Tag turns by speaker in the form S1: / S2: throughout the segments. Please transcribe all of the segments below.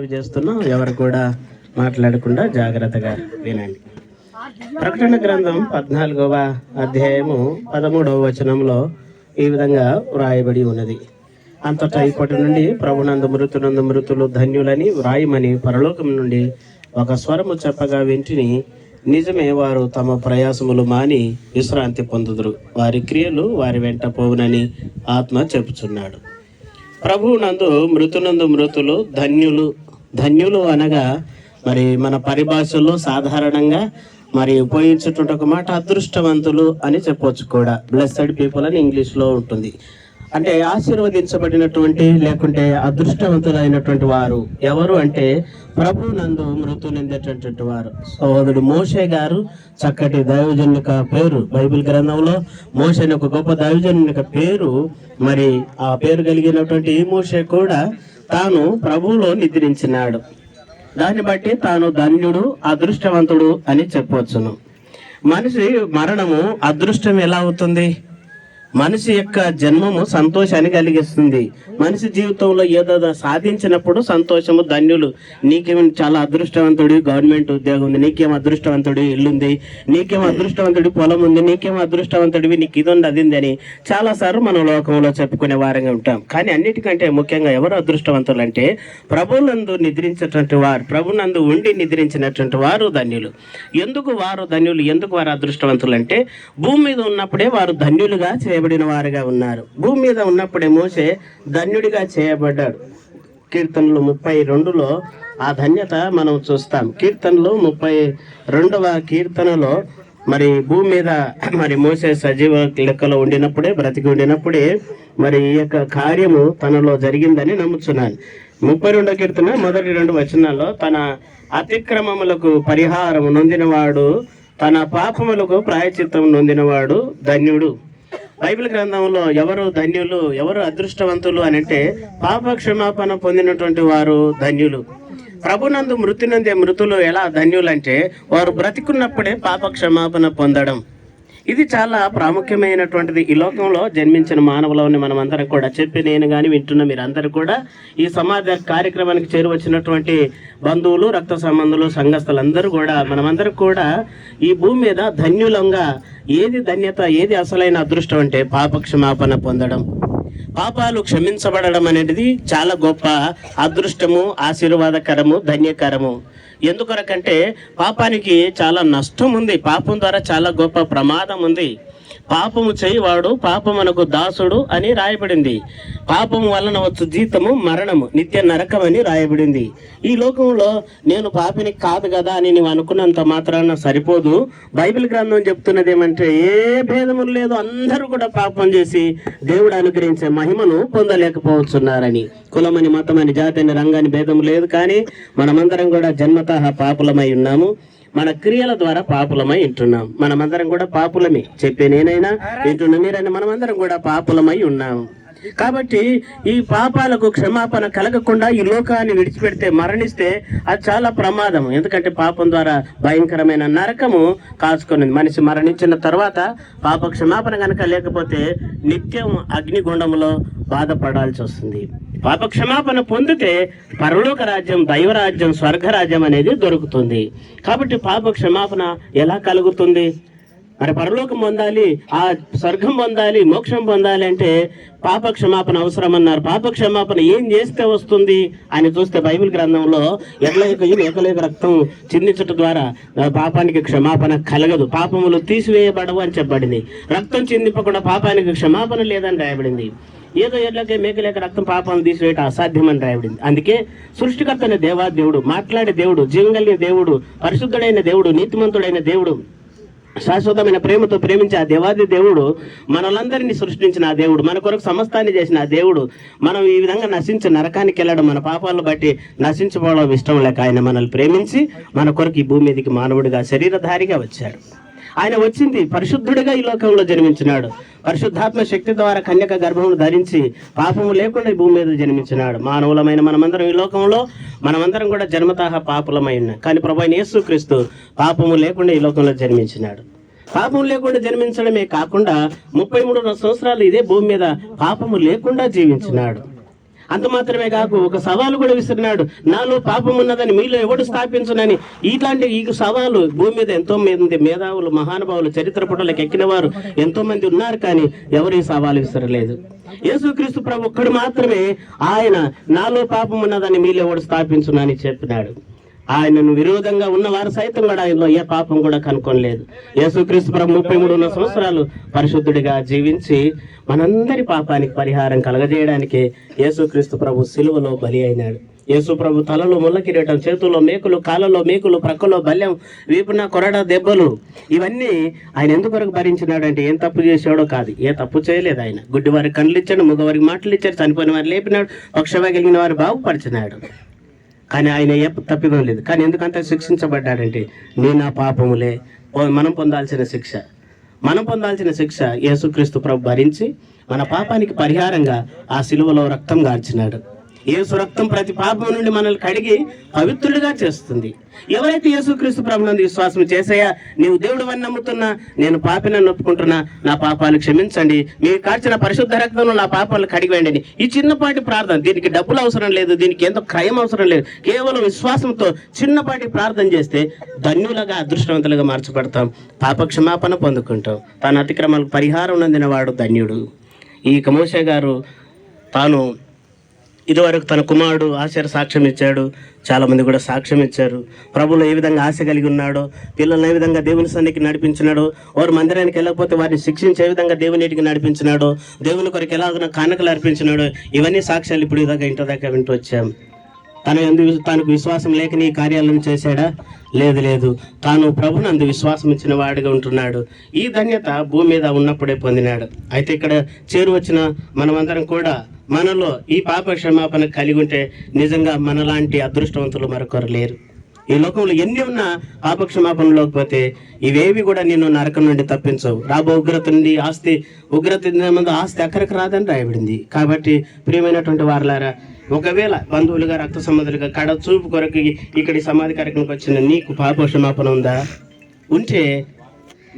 S1: చేస్తున్నాం. ఎవరు కూడా మాట్లాడకుండా జాగ్రత్తగా వినండి. ప్రకటన గ్రంథం పద్నాలుగవ అధ్యాయము పదమూడవ వచనంలో ఈ విధంగా వ్రాయబడి ఉన్నది. అంతటా ఇప్పటి నుండి ప్రభునందు మృతునందు మృతులు ధన్యులని వ్రాయమని పరలోకం నుండి ఒక స్వరము చెప్పగా వెంటిని నిజమే వారు తమ ప్రయాసములు మాని విశ్రాంతి పొందుదురు. వారి క్రియలు వారి వెంట పోవునని ఆత్మ చెప్పుచున్నాడు. ప్రభువు నందు మృతునందు మృతులు ధన్యులు ధన్యులు అనగా మరి మన పరిభాషలో సాధారణంగా మరి ఉపయోగించేటువంటి ఒక మాట అదృష్టవంతులు అని చెప్పొచ్చు కూడా. బ్లెస్సెడ్ పీపుల్ అని ఇంగ్లీష్లో ఉంటుంది. అంటే ఆశీర్వదించబడినటువంటి లేకుంటే అదృష్టవంతులైనటువంటి వారు ఎవరు అంటే ప్రభు నందు మృతు నిందేటటువంటి వారు. సోదరుడు మోషే గారు చక్కటి దైవజన్ పేరు. బైబిల్ గ్రంథంలో మోషే అనే ఒక గొప్ప దైవజన్ పేరు. మరి ఆ పేరు కలిగినటువంటి ఈ మోషే కూడా తాను ప్రభువులో నిద్రించినాడు. దాన్ని బట్టి తాను ధన్యుడు అదృష్టవంతుడు అని చెప్పవచ్చును. మనిషి మరణము అదృష్టం ఎలా అవుతుంది? మనిషి యొక్క జన్మము సంతోషాన్ని కలిగిస్తుంది. మనిషి జీవితంలో ఏదో సాధించినప్పుడు సంతోషము ధన్యులు. నీకేమో చాలా అదృష్టవంతుడి గవర్నమెంట్ ఉద్యోగం ఉంది నీకేం అదృష్టవంతుడి ఇల్లుంది నీకేం అదృష్టవంతుడి పొలం ఉంది నీకేం అదృష్టవంతుడివి నీకు ఇది ఉంది అది అని చాలా సార్లు మనం లోకంలో చెప్పుకునే వారంగా ఉంటాం. కానీ అన్నిటికంటే ముఖ్యంగా ఎవరు అదృష్టవంతులు అంటే ప్రభునందు నిద్రించినటువంటి వారు ప్రభునందు ఉండి నిద్రించినటువంటి వారు ధన్యులు. ఎందుకు వారు ధన్యులు ఎందుకు వారు అదృష్టవంతులు అంటే భూమి మీద ఉన్నప్పుడే వారు ధన్యులుగా చేయబడిన వారుగా ఉన్నారు. భూమి మీద ఉన్నప్పుడే మోసే ధన్యుడిగా చేయబడ్డాడు. కీర్తనలు ముప్పై రెండులో ఆ ధన్యత మనం చూస్తాం. కీర్తనలు ముప్పై రెండవ కీర్తనలో మరి భూమి మీద మరి మోసే సజీవ లెక్కలో ఉండినప్పుడే బ్రతికి ఉండినప్పుడే మరి ఈ యొక్క కార్యము తనలో జరిగిందని నమ్ముచున్నాను. ముప్పై రెండో కీర్తన మొదటి రెండు వచనాల్లో తన అతిక్రమములకు పరిహారం నొందినవాడు తన పాపములకు ప్రాయచిత్తం నొందినవాడు ధన్యుడు. బైబిల్ గ్రంథంలో ఎవరు ధన్యులు ఎవరు అదృష్టవంతులు అని అంటే పాప క్షమాపణ పొందినటువంటి వారు ధన్యులు. ప్రభునందు మృతినందే మృతులు ఎలా ధన్యులంటే వారు బ్రతికున్నప్పుడే పాప క్షమాపణ పొందడం. ఇది చాలా ప్రాముఖ్యమైనటువంటిది. ఈ లోకంలో జన్మించిన మానవులని మనం అందరం కూడా చెప్పి నేను కానీ వింటున్న మీరందరూ కూడా ఈ సమాజ కార్యక్రమానికి చేరువచ్చినటువంటి బంధువులు రక్త సంబంధులు సంఘస్థులందరూ కూడా మనమందరం కూడా ఈ భూమి మీద ధన్యులంగా ఏది ధన్యత ఏది అసలైన అదృష్టం అంటే పాప క్షమాపణ పొందడం. పాపాలు క్షమించబడడం అనేది చాలా గొప్ప అదృష్టము ఆశీర్వాదకరము ధన్యకరము. ఎందుకొరకంటే పాపానికి చాలా నష్టం ఉంది పాపం ద్వారా చాలా గొప్ప ప్రమాదం ఉంది పాపము చేయవాడు పాపమునకు దాసుడు అని రాయబడింది. పాపము వలన వచ్చు జీతము మరణము నిత్య నరకం అని రాయబడింది. ఈ లోకంలో నేను పాపిని కాదు కదా అని నువ్వు అనుకున్నంత మాత్రాన సరిపోదు. బైబిల్ గ్రంథం చెప్తున్నది ఏమంటే ఏ భేదము లేదు అందరూ కూడా పాపం చేసి దేవుడు అనుగ్రహించే మహిమను పొందలేకపోతున్నారని. కులమని మతమని జాతిని రంగాన్ని భేదం లేదు కానీ మనమందరం కూడా జన్మత పాపులమై ఉన్నాము. మన క్రియల ద్వారా పాపులమై ఉంటున్నాం. మనమందరం కూడా పాపులమే. చెప్పే నేనైనా వింటున్న. మీరైనా మనమందరం కూడా పాపులమై ఉన్నాము కాబట్టి ఈ పాపాలకు క్షమాపణ కలగకుండా ఈ లోకాన్ని విడిచిపెడితే మరణిస్తే అది చాలా ప్రమాదం ఎందుకంటే పాపం ద్వారా భయంకరమైన నరకము కాచుకుని మనిషి మరణించిన తర్వాత పాప క్షమాపణ కనుక లేకపోతే నిత్యం అగ్నిగుండంలో బాధపడాల్సి వస్తుంది. పాప క్షమాపణ పొందితే పరలోక రాజ్యం దైవరాజ్యం స్వర్గరాజ్యం అనేది దొరుకుతుంది. కాబట్టి పాప క్షమాపణ ఎలా కలుగుతుంది? మరి పరలోకం పొందాలి ఆ స్వర్గం పొందాలి మోక్షం పొందాలి అంటే పాప క్షమాపణ అవసరం అన్నారు పాప క్షమాపణ ఏం చేస్తే వస్తుంది అని చూస్తే బైబిల్ గ్రంథంలో ఎట్లయిక ఏకలేక రక్తం చిందించటం ద్వారా పాపానికి క్షమాపణ కలగదు. పాపములు తీసివేయబడవు అని చెప్పబడింది. రక్తం చిందింపకుండా పాపానికి క్షమాపణ లేదని రాయబడింది. ఏదో ఎడ్లకే మేకలేక రక్తం పాపాలను తీసివేయటం అసాధ్యమని రాయబడింది. అందుకే సృష్టికర్త అనే దేవా దేవుడు మాట్లాడే దేవుడు జీవం కలిగిన దేవుడు పరిశుద్ధుడైన దేవుడు నీతిమంతుడైన దేవుడు శాశ్వతమైన ప్రేమతో ప్రేమించే ఆ దేవాది దేవుడు మనలందరినీ సృష్టించిన ఆ దేవుడు మన కొరకు సమస్తాన్ని చేసిన ఆ దేవుడు మనం ఈ విధంగా నశించి నరకానికి వెళ్ళడం మన పాపాలను బట్టి నశించుకోవడం ఇష్టం లేక ఆయన మనల్ని ప్రేమించి మన కొరకు ఈ భూమి మీదకి మానవుడిగా శరీరధారిగా వచ్చాడు. ఆయన వచ్చింది పరిశుద్ధుడిగా ఈ లోకంలో జన్మించినాడు. పరిశుద్ధాత్మ శక్తి ద్వారా కన్యక గర్భమును ధరించి పాపము లేకుండా ఈ భూమి మీద జన్మించినాడు. మానవులమైన మనమందరం ఈ లోకంలో మనమందరం కూడా జన్మతహ పాపులమైన కానీ ప్రభు యేసుక్రీస్తు పాపము లేకుండా ఈ లోకంలో జన్మించినాడు. పాపం లేకుండా జన్మించడమే కాకుండా ముప్పై మూడు సంవత్సరాలు ఇదే భూమి మీద పాపము లేకుండా జీవించినాడు. అంత మాత్రమే కాకు ఒక సవాలు కూడా విసిరినాడు. నాలో పాపం ఉన్నదని మీలో ఎవడు స్థాపించునని ఇట్లాంటి ఈ సవాలు భూమి మీద ఎంతో మంది మేధావులు మహానుభావులు చరిత్ర పుటలకు ఎక్కిన వారు ఎంతో మంది ఉన్నారు కానీ ఎవరు ఈ సవాలు విసరలేదు. యేసుక్రీస్తు ప్రభు ఒక్కడు మాత్రమే ఆయన నాలో పాపం ఉన్నదని మీలో ఎవడు స్థాపించునని చెప్పినాడు. ఆయనను విరోధంగా ఉన్నవారు సైతం కూడా ఆయనలో ఏ పాపం కూడా కనుక్కోలేదు. యేసుక్రీస్తు ప్రభు ముప్పై మూడున్న సంవత్సరాలు పరిశుద్ధుడిగా జీవించి మనందరి పాపానికి పరిహారం కలగజేయడానికి యేసుక్రీస్తు ప్రభు సిలువలో బలి అయినాడు. యేసు ప్రభు తలలో ముళ్ళ కిరీటం చేతుల్లో మేకులు కాళ్ళలో మేకులు ప్రక్కలో బల్యం వీపున కొరడ దెబ్బలు ఇవన్నీ ఆయన ఎందుకొరకు భరించినాడంటే ఏం తప్పు చేసాడో కాదు. ఏ తప్పు చేయలేదు ఆయన. గుడ్డివారికి కళ్ళు ఇచ్చాడు మగవారికి మాటలు ఇచ్చాడు చనిపోయిన వారు లేపినాడు పక్షవా కలిగిన వారు బాగుపరిచినాడు. కానీ ఆయన ఏ తప్పిదం లేదు. కానీ ఎందుకంత శిక్షించబడ్డాడంటే నీ నా పాపములే ఓ మనం పొందాల్సిన శిక్ష. మనం పొందాల్సిన శిక్ష యేసుక్రీస్తు ప్రభు భరించి మన పాపానికి పరిహారంగా ఆ సిలువలో రక్తం గార్చినాడు. యేసు రక్తం ప్రతి పాపం నుండి మనల్ని కడిగి పవిత్రులుగా చేస్తుంది. ఎవరైతే యేసుక్రీస్తు ప్రభునందు విశ్వాసం చేసాయా నీవు దేవుడు అని నమ్ముతున్నా నేను పాపిన నొప్పుకుంటున్నా నా పాపాలు క్షమించండి. మీరు కార్చిన పరిశుద్ధ రక్తంలో నా పాపాలు కడిగివేయండి. ఈ చిన్నపాటి ప్రార్థన దీనికి డబ్బులు అవసరం లేదు దీనికి ఎంతో క్రయం అవసరం లేదు. కేవలం విశ్వాసంతో చిన్నపాటి ప్రార్థన చేస్తే ధన్యులుగా అదృష్టవంతులుగా మార్చబడతాం. పాప క్షమాపణ పొందుకుంటాం. తన అతిక్రమాలకు పరిహారం నందినవాడు ధన్యుడు. ఈ కమోషే గారు తాను ఇదివరకు తన కుమారుడు ఆశ్చర్య సాక్ష్యం ఇచ్చాడు. చాలామంది కూడా సాక్ష్యం ఇచ్చారు. ప్రభులో ఏ విధంగా ఆశ కలిగి ఉన్నాడో పిల్లల్ని ఏ విధంగా దేవుని సన్నిధికి నడిపించినాడో వారు మందిరానికి వెళ్ళకపోతే వారిని శిక్షించే విధంగా దేవునిటికి నడిపించినాడో దేవుని కొరకు ఎలాగో కానుకలు అర్పించినాడో ఇవన్నీ సాక్ష్యాలు ఇప్పుడు ఇదాకా ఇంటి దాకా వింటూ వచ్చాం. తన ఎందు తనకు విశ్వాసం లేక నీ కార్యాలను చేశాడా? లేదు లేదు. తాను ప్రభుని అందు విశ్వాసం ఇచ్చిన వాడిగా ఉంటున్నాడు. ఈ ధన్యత భూమి మీద ఉన్నప్పుడే పొందినాడు. అయితే ఇక్కడ చేరువచ్చిన మనమందరం కూడా మనలో ఈ పాప క్షమాపణ కలిగి ఉంటే నిజంగా మనలాంటి అదృష్టవంతులు మరొకరు లేరు. ఈ లోకంలో ఎన్ని ఉన్నా పాప క్షమాపణలోకి పోతే ఇవేవి కూడా నిన్ను నరకం నుండి తప్పించవు. రాబో ఉగ్రత నుండి ఆస్తి ఉగ్రత ముందు ఆస్తి అక్కడికి రాదని రాయబడింది. కాబట్టి ప్రియమైనటువంటి వారులారా ఒకవేళ బంధువులుగా రక్త సంబంధులుగా కడ చూపు కొరకు ఇక్కడి సమాధి కార్యక్రమంకి వచ్చిన నీకు పాప క్షమాపణ ఉందా? ఉంటే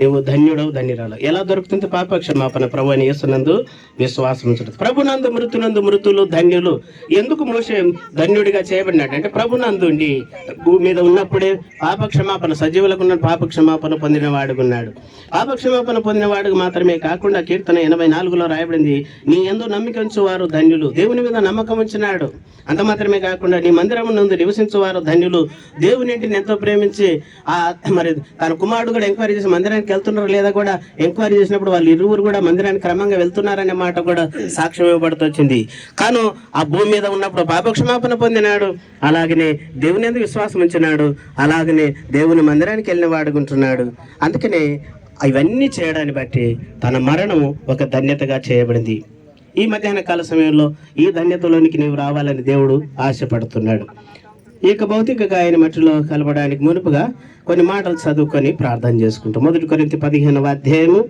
S1: నీవు ధన్యుడవు ధన్యురాలు. ఎలా దొరుకుతుంది? పాపక్షమాపణ ప్రభు అని యేసునందు విశ్వాసం ఉంచడం ప్రభునందు మృతునందు మృతులు ధన్యులు. ఎందుకు మోసే ధన్యుడిగా చేయబడినాడు? అంటే ప్రభునందు ఉండి భూమి మీద ఉన్నప్పుడే పాపక్షమాపణ సజీవులకు ఉన్న పాపక్షమాపణ పొందిన వాడుకున్నాడు పాప క్షమాపణ పొందిన వాడికి మాత్రమే కాకుండా కీర్తన ఎనభై నాలుగులో రాయబడింది నీ ఎందు నమ్మిక వారు ధన్యులు. దేవుని మీద నమ్మకం ఉంచినాడు. అంత మాత్రమే కాకుండా నీ మందిరం నందు నివసించువారు ధన్యులు. దేవునింటిని ఎంతో ప్రేమించి ఆ మరి తన కుమారుడు కూడా ఎంక్వైరీ చేసి మందిరానికి వెళ్తున్నారో లేదా కూడా ఎంక్వైరీ చేసినప్పుడు వాళ్ళు ఇరువురు కూడా మందిరానికి క్రమంగా వెళ్తున్నారనే మాట కూడా సాక్ష్యం ఇవ్వబడుతొచ్చింది కాను ఆ భూమి మీద ఉన్నప్పుడు పాపక్షమాపణ పొందినాడు. అలాగనే దేవుని ఎందుకు విశ్వాసం ఉంచినాడు? అలాగనే దేవుని మందిరానికి వెళ్ళిన వాడుకుంటున్నాడు అందుకనే ఇవన్నీ చేయడాన్ని బట్టి తన మరణం ఒక ధన్యతగా చేయబడింది. ఈ మధ్యాహ్న కాల సమయంలో ఈ ధన్యతలోనికి నీవు రావాలని దేవుడు ఆశపడుతున్నాడు. ఇక భౌతిక గాయని మట్టిలో కలపడానికి మునుపుగా కొన్ని మాటలు చదువుకొని ప్రార్థన చేసుకుంటాం. మొదటి కొరింత పదిహేనవ అధ్యాయము.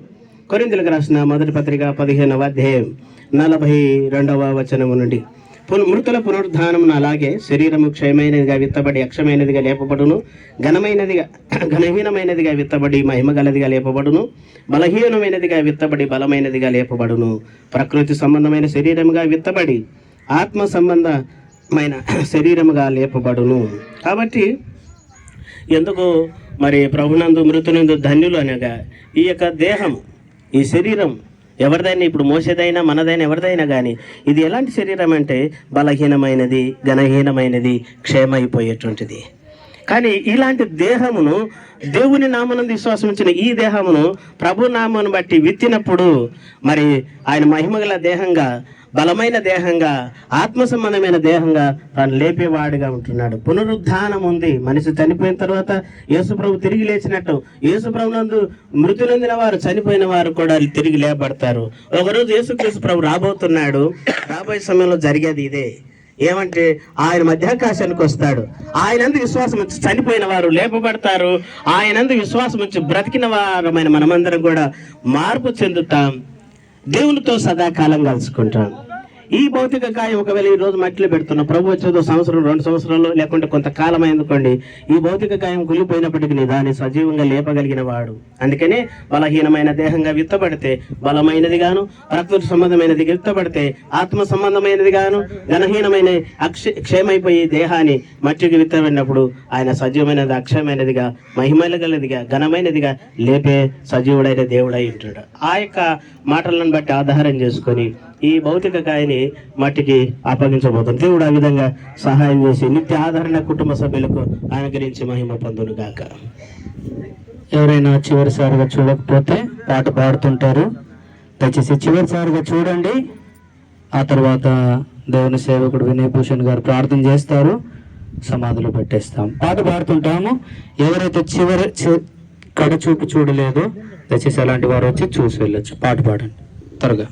S1: కొరింతలకు రాసిన మొదటి పత్రిక పదిహేనవ అధ్యాయం నలభై రెండవ వచనము నుండి. పున మృతుల పునరుద్ధానమును అలాగే శరీరము క్షయమైనదిగా విత్తబడి అక్షమైనదిగా లేపబడును. ఘనమైనదిగా ఘనహీనమైనదిగా విత్తబడి మహిమగలదిగా లేపబడును. బలహీనమైనదిగా విత్తబడి బలమైనదిగా లేపబడును. ప్రకృతి సంబంధమైన శరీరముగా విత్తబడి ఆత్మ సంబంధ మైన శరీరముగా లేపబడును. కాబట్టి ఎందుకు మరి ప్రభునందు మృతునందు ధన్యులు అనగా ఈ యొక్క దేహం ఈ శరీరం ఎవరిదైనా ఇప్పుడు మోసేదైనా మనదైనా ఎవరిదైనా కానీ ఇది ఎలాంటి శరీరం అంటే బలహీనమైనది ఘనహీనమైనది క్షేమైపోయేటువంటిది కానీ ఇలాంటి దేహమును దేవుని నామనందు విశ్వాసించిన ఈ దేహమును ప్రభు నామను బట్టి విత్తినప్పుడు మరి ఆయన మహిమగల దేహంగా బలమైన దేహంగా ఆత్మ సంబంధమైన దేహంగా తాను లేపేవాడిగా ఉంటున్నాడు. పునరుద్ధానం ఉంది. మనిషి చనిపోయిన తర్వాత యేసుప్రభు తిరిగి లేచినట్టు. యేసుప్రభు నందు మృతి నొందిన వారు చనిపోయిన వారు కూడా తిరిగి లేపడతారు ఒకరోజు యేసుక్రీస్తు ప్రభు రాబోతున్నాడు. రాబోయే సమయంలో జరిగేది ఇదే. ఏమంటే ఆయన మధ్యాకాశానికి వస్తాడు. ఆయనందు విశ్వాసం వచ్చి చనిపోయిన వారు లేపబడతారు. ఆయనందు విశ్వాసం వచ్చి బ్రతికిన వారమైన మనమందరం కూడా మార్పు చెందుతాం. దేవునితో సదాకాలం కలుసుకుంటాను. ఈ భౌతిక కాయం ఒకవేళ ఈ రోజు మట్టిలో పెడుతున్నాం ప్రభు వచ్చేదో సంవత్సరం రెండు సంవత్సరాలు లేకుంటే కొంతకాలం అయిందనుకోండి ఈ భౌతిక కాయం కులిపోయినప్పటికీ దాన్ని సజీవంగా లేపగలిగిన వాడు. అందుకనే బలహీనమైన దేహంగా విత్తబడితే బలమైనది గాను ప్రకృతి సంబంధమైనది విత్తబడితే ఆత్మ సంబంధమైనది గాను ఘనహీనమైన అక్ష క్షేమైపోయి దేహాన్ని మట్టికి విత్తబడినప్పుడు ఆయన సజీవమైనది అక్షయమైనదిగా మహిమలగలదిగా ఘనమైనదిగా లేపే సజీవుడైన దేవుడై ఉంటాడు. ఆ యొక్క మాటలను బట్టి ఆధారం చేసుకొని ఈ భౌతిక కాయని మట్టికి అప్పగించబోతుంది దేవుడు ఆ విధంగా సహాయం చేసి నిత్య ఆదరణ కుటుంబ సభ్యులకు ఆయన గురించి మహిమ పొందును గాక
S2: ఎవరైనా చివరిసారిగా చూడకపోతే పాట పాడుతుంటారు. దయచేసి చివరిసారిగా చూడండి. ఆ తర్వాత దేవుని సేవకుడు వినయ్ భూషణ్ గారు ప్రార్థన చేస్తారు. సమాధులు పెట్టేస్తాం. పాట పాడుతుంటాము. ఎవరైతే చివరి చి- కడ చూపు చూడలేదో దయచేసి అలాంటి వారు వచ్చి చూసి వెళ్ళొచ్చు. పాట పాడండి. త్వరగా.